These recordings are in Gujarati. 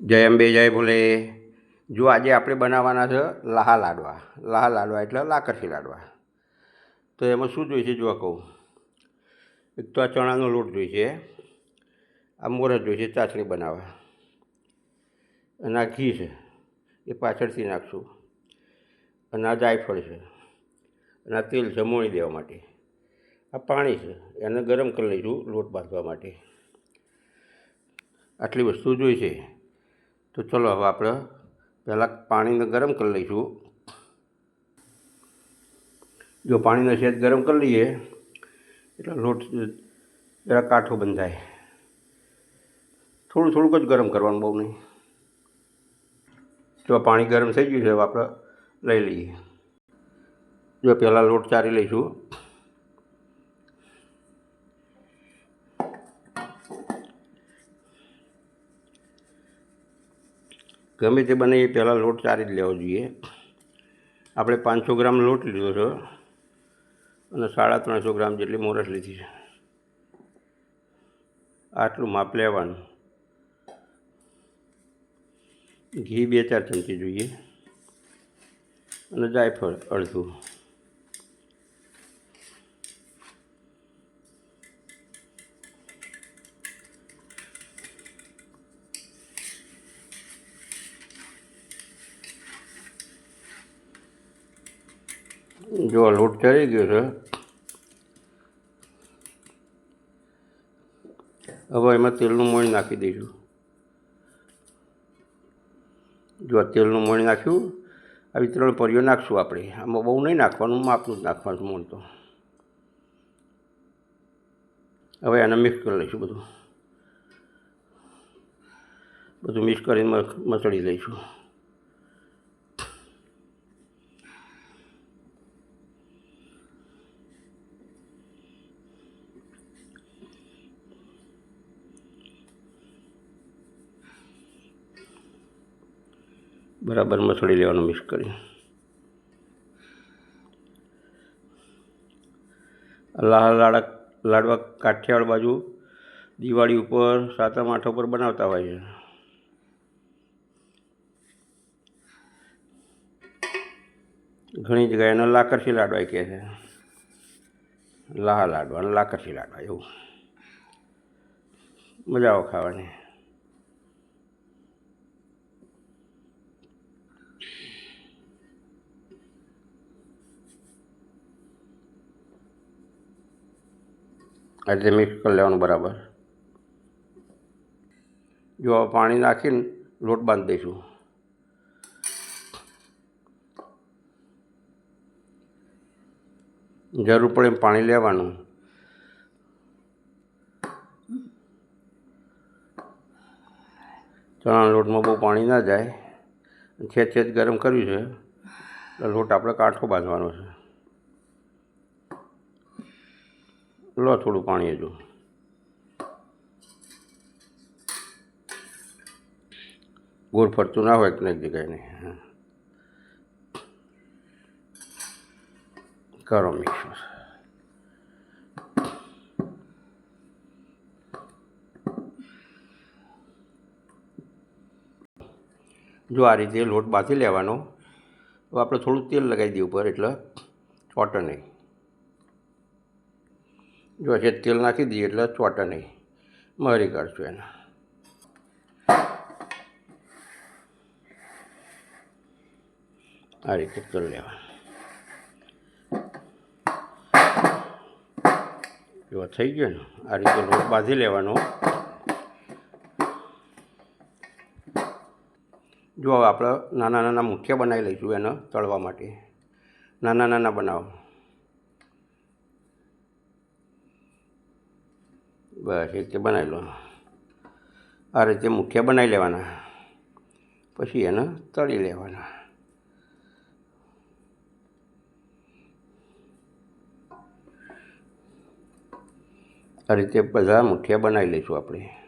જય અંબે, જય ભોલે. જો આજે આપણે બનાવવાના છે લાહા લાડવા. લાહા લાડવા એટલે લાકરસી લાડવા. તો એમાં શું જોઈશે જો કહું. એક તો આ ચણાનો લોટ જોઈશે આ મોરસ જોઈશે ચાસણી બનાવવા. અને આ ઘી છે, એ પાછળથી નાખશું. અને આ જાયફળ છે, અને આ તેલ છે મોણી દેવા માટે. આ પાણી છે, એને ગરમ કરી લઈશું લોટ બાંધવા માટે. આટલી વસ્તુ જોઈશે તો ચલો હવે આપણે પહેલાં પાણીને ગરમ કરી લઈશું. જો પાણીને સહેજ ગરમ કરી લઈએ, એટલે લોટ જરા કાઠો બંધાય. થોડું થોડુંક જ ગરમ કરવાનું બહુ નહીં. જો પાણી ગરમ થઈ ગયું છે, હવે આપણે લઈ લઈએ. જો પહેલાં લોટ ચારી લઈશું. ગમે તે બને એ પહેલાં લોટ ચારી જ લેવો જોઈએ. આપણે પાંચસો ગ્રામ લોટ લીધો છે અને સાડા ત્રણસો ગ્રામ જેટલી મોરસ લીધી છે. આટલું માપ લેવાનું. ઘી બે ચાર ચમચી જોઈએ. અને જાયફળ અડધું. જો આ લોટ ચડી ગયો છે. હવે એમાં તેલનું મોણ નાખી દઈશું. જો આ તેલનું મોણ નાખ્યું, આવી ત્રણ પરીઓ નાખશું આપણે. આમાં બહુ નહીં નાખવાનું, માપનું જ નાખવાનું મોણ તો. હવે એને મિક્સ કરી લઈશું બધું. બધું મિક્સ કરીને મસળી લઈશું. બરાબર મસળી લેવાનું મિક્સ કરી લાલ લાડક, લાડવા કાઠિયાવાડ બાજુ દિવાળી ઉપર સાતમ આઠ ઉપર બનાવતા હોય છે. ઘણી જગ્યાએ એને લાકરસી લાડવા કહે છે. લાહા લાડવા અને લાકરસી લાડવા, એવું. મજા આવે ખાવાની. આ મિક્સ કરી લેવાનું બરાબર. જો પાણી નાખીને લોટ બાંધી દઈશું. જરૂર પડે એમ પાણી લેવાનું. ચણાના લોટમાં બહુ પાણી ના જાય. છેદ છેદ ગરમ કર્યું છે. લોટ આપણે કાંઠો બાંધવાનો છે. લો થોડું પાણી હજુ. ગોળ ફરતું ના હોય કંઈક જગ્યાએ નહીં. કરો મિક્સ જો આ રીતે લોટ બાંધી લેવાનો, તો આપણે થોડું તેલ લગાવી દઈએ ઉપર એટલે ચોટે નહીં. જો છે તેલ નાખી દઈએ એટલે ચોટે નહીં. મરી કાઢશું એને. આ રીતે કરી લેવા જો થઈ ગયો ને, આ રીતે લોટ બાંધી લેવાનો. જો આપણે નાના નાના મુઠિયા બનાવી લઈશું એને તળવા માટે. નાના નાના બનાવો. બસ, એ રીતે બનાવી લો. આ રીતે મુઠિયા બનાવી લેવાના. પછી એને તળી લેવાના. આ રીતે બધા મુઠિયા બનાવી લઈશું આપણે.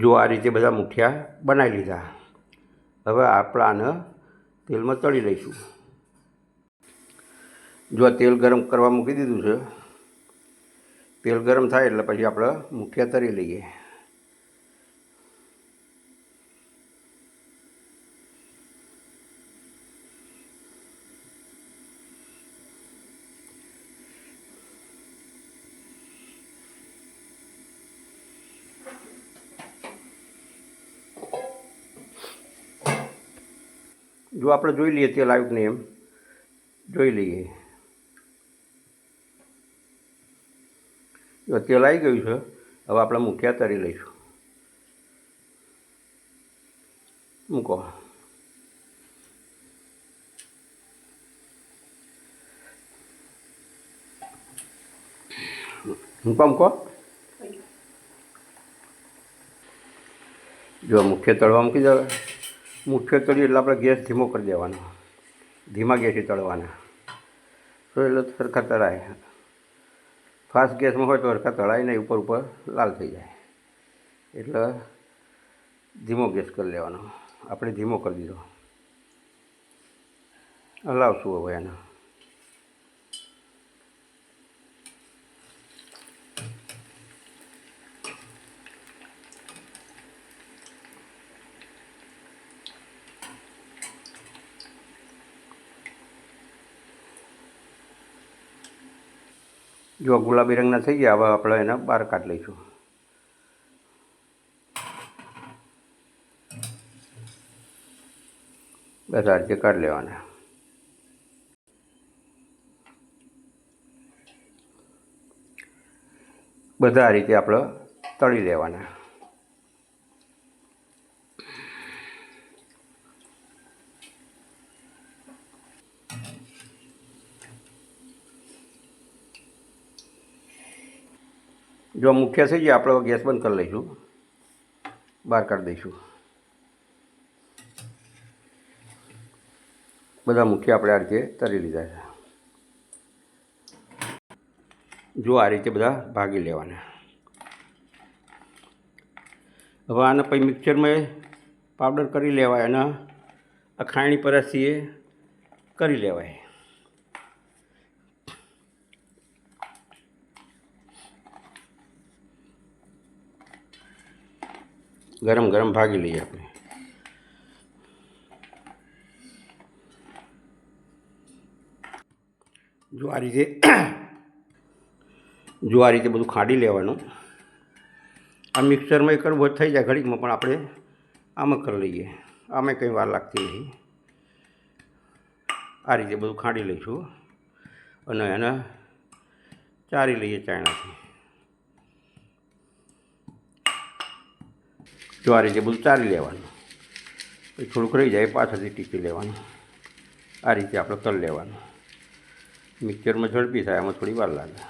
જો આ રીતે બધા મુઠિયા બનાવી લીધા. હવે આપણે આને તેલમાં તળી લઈશું. જો આ તેલ ગરમ કરવા મૂકી દીધું છે, તેલ ગરમ થાય એટલે પછી આપણે મુઠિયા તળી લઈએ. જો આપણે જોઈ લઈએ તે લાઈવ નહીં જોઈ લઈએ. જો તેલ આવી ગયું છે, હવે આપણે મુઠિયા તરી લઈશું. મૂકો. મૂકો મૂકો. જો મુખ્ય તળવા મૂકી દેવા મુખ્ય તળીએ એટલે આપણે ગેસ ધીમો કરી દેવાનો. ધીમા ગેસથી તળવાના. તો એટલે સરખા તળાય. ફાસ્ટ ગેસમાં હોય તો સરખા તળાય નહીં, ઉપર ઉપર લાલ થઈ જાય. એટલે ધીમો ગેસ કરી લેવાનો. આપણે ધીમો કરી દીધો. હલાવશું હવે એને. જો ગુલાબી રંગના થઈ ગયા, હવે આપણે એને બહાર કાઢી લઈશું. બસ આ રીતે કાઢી લેવાના. બધા રીતે આપણે તળી લેવાના. જો મુખ્ય થઈ જાય આપણે ગેસ બંધ કરી લઈશું. બહાર કાઢી દઈશું. બધા મુખ્ય આપણે આ રીતે તરી લીધા છે. જો આ રીતે બધા ભાગી લેવાના. હવે આને પછી મિક્સરમાં પાવડર કરી લેવાય અને અખાણી પરસીએ કરી લેવાય. ગરમ ગરમ ભાગી લઈએ આપણે. જો આ રીતે, જો આ રીતે બધું ખાંડી લેવાનું. આ મિક્સરમાં એક વધ થઈ જાય ઘડીકમાં, પણ આપણે આમાં કરી લઈએ. આમાં કંઈ વાર લાગતી નથી. આ રીતે બધું ખાંડી લઈશું. અને એને ચારી લઈએ ચાયણાથી. જો આ રીતે બધું ચારી લેવાનું. પછી થોડુંક રહી જાય, પાછળથી ટીપી લેવાનું. આ રીતે આપણે કરી લેવાનું. મિક્સરમાં ઝડપી થાય એમાં થોડી વાર લાગે.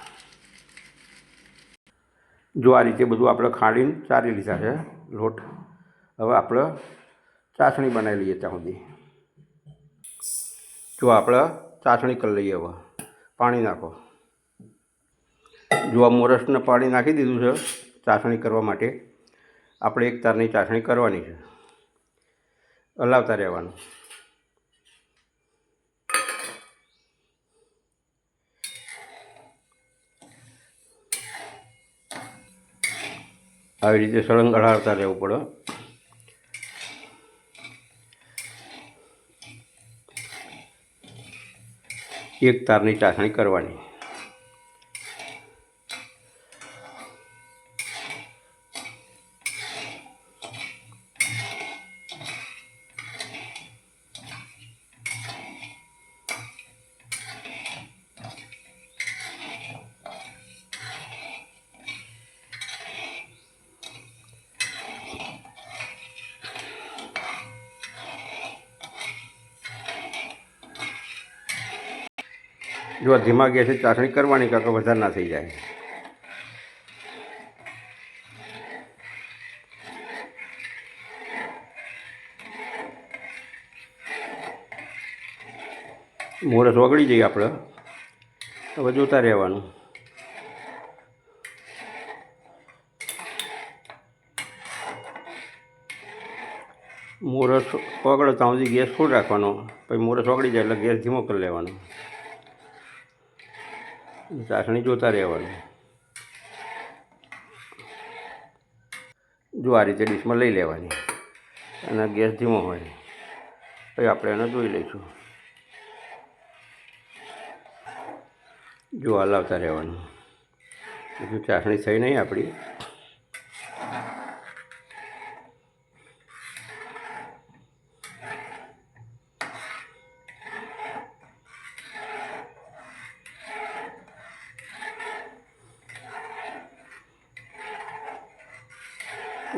જો આ રીતે બધું આપણે ખાંડીને ચારી લીધા છે, લોટ, હવે આપણે ચાસણી બનાવી લઈએ ત્યાં સુધી. જો આપણે ચાસણી કરી લઈએ હવે, પાણી નાખો. જો આ મોરસને પાણી નાખી દીધું છે, ચાસણી કરવા માટે આપણે એક તારની ચાસણી કરવાની છે. હલાવતા રહેવાનું. આવી રીતે સળંગ અડાડતા રહેવું પડે. એક તારની ચાસણી કરવાની. જો ધીમા ગેસે ચાસણી કરવાની કાં તો વધારે ના થઈ જાય. મોરસ ઓગળી જઈએ આપણે. હવે જોતા રહેવાનું. મોરસ ઓગળે ત્યાં સુધી ગેસ ફૂલ રાખવાનો. પછી મોરસ ઓગળી જાય એટલે ગેસ ધીમો કરી લેવાનો. ચાસણી જોતા રહેવાની. જો આ રીતે ડીશમાં લઈ લેવાની. અને ગેસ ધીમો હોય. પછી આપણે એને જોઈ લઈશું. જો હલાવતા રહેવાનું. ચાસણી થઈ નહીં આપણી.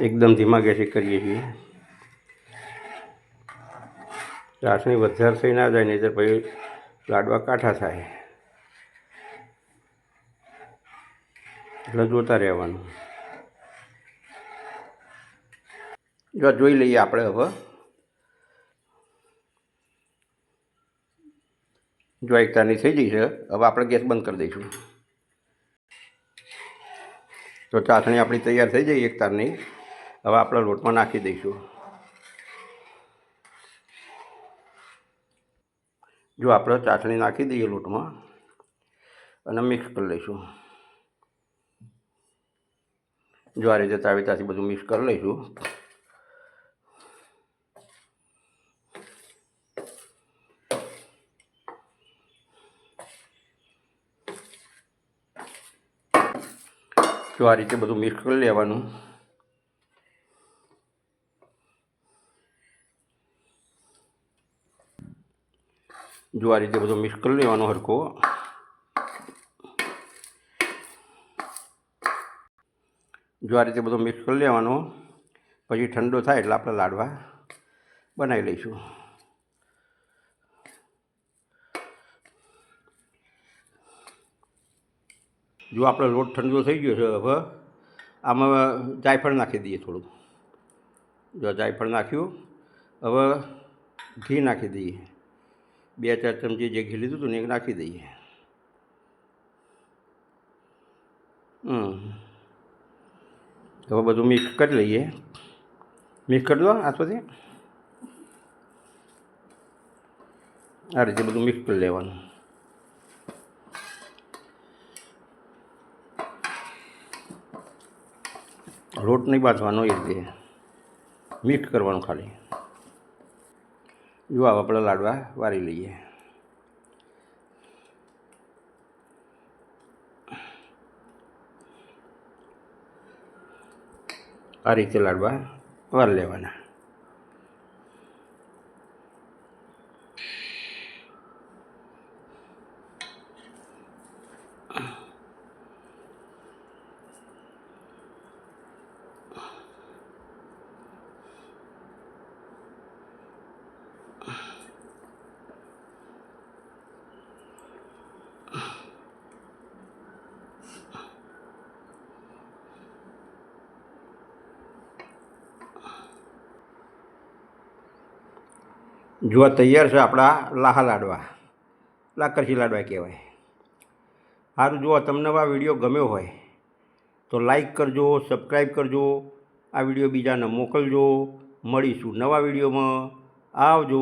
એકદમ ધીમા ગેસે કરીએ છીએ. ચાસણી વધારે થઈ ના જાય નહીં પછી લાડવા કાઠા થાય. એટલે જોતા રહેવાનું. જો જોઈ લઈએ આપણે હવે. જો એક તારની થઈ ગઈ છે, હવે આપણે ગેસ બંધ કરી દઈશું. તો ચાસણી આપણી તૈયાર થઈ જાય એક તારની હવે આપણે લોટમાં નાખી દઈશું. જો આપણે ચાસણી નાખી દઈએ લોટમાં અને મિક્સ કરી લઈશું. જો આ રીતે તાવેતાથી બધું મિક્સ કરી લઈશું. જો આ રીતે બધું મિક્સ કરી લેવાનું. જો આ રીતે બધું મિક્સ કરી લેવાનો હરકો જો આ રીતે બધું મિક્સ કરી લેવાનો. પછી ઠંડો થાય એટલે આપણે લાડવા બનાવી લઈશું. જો આપણો લોટ ઠંડો થઈ ગયો છે હવે, આમાં જાયફળ નાખી દઈએ થોડું. જો જાયફળ નાખ્યું, હવે ઘી નાખી દઈએ. બે ચાર ચમચી જે ઘી લીધું હતું ને એ નાખી દઈએ. હવે બધું મિક્સ કરી લઈએ. મિક્સ કરી દો હાથોથી આ રીતે બધું મિક્સ કરી લેવાનું. લોટ નહીં બાંધવાનો એ રીતે. મિક્સ કરવાનું ખાલી. જો આવા આપણે લાડવા વારી લઈએ. આ રીતે લાડવા વાર લેવાના. જો આ તૈયાર છે આપણા લાહા લાડવા. લાકરસી લાડવા કહેવાય. સારું જો તમને આ વીડિયો ગમ્યો હોય તો લાઈક કરજો, સબસ્ક્રાઈબ કરજો, આ વીડિયો બીજાને મોકલજો. મળીશું નવા વિડીયોમાં. આવજો.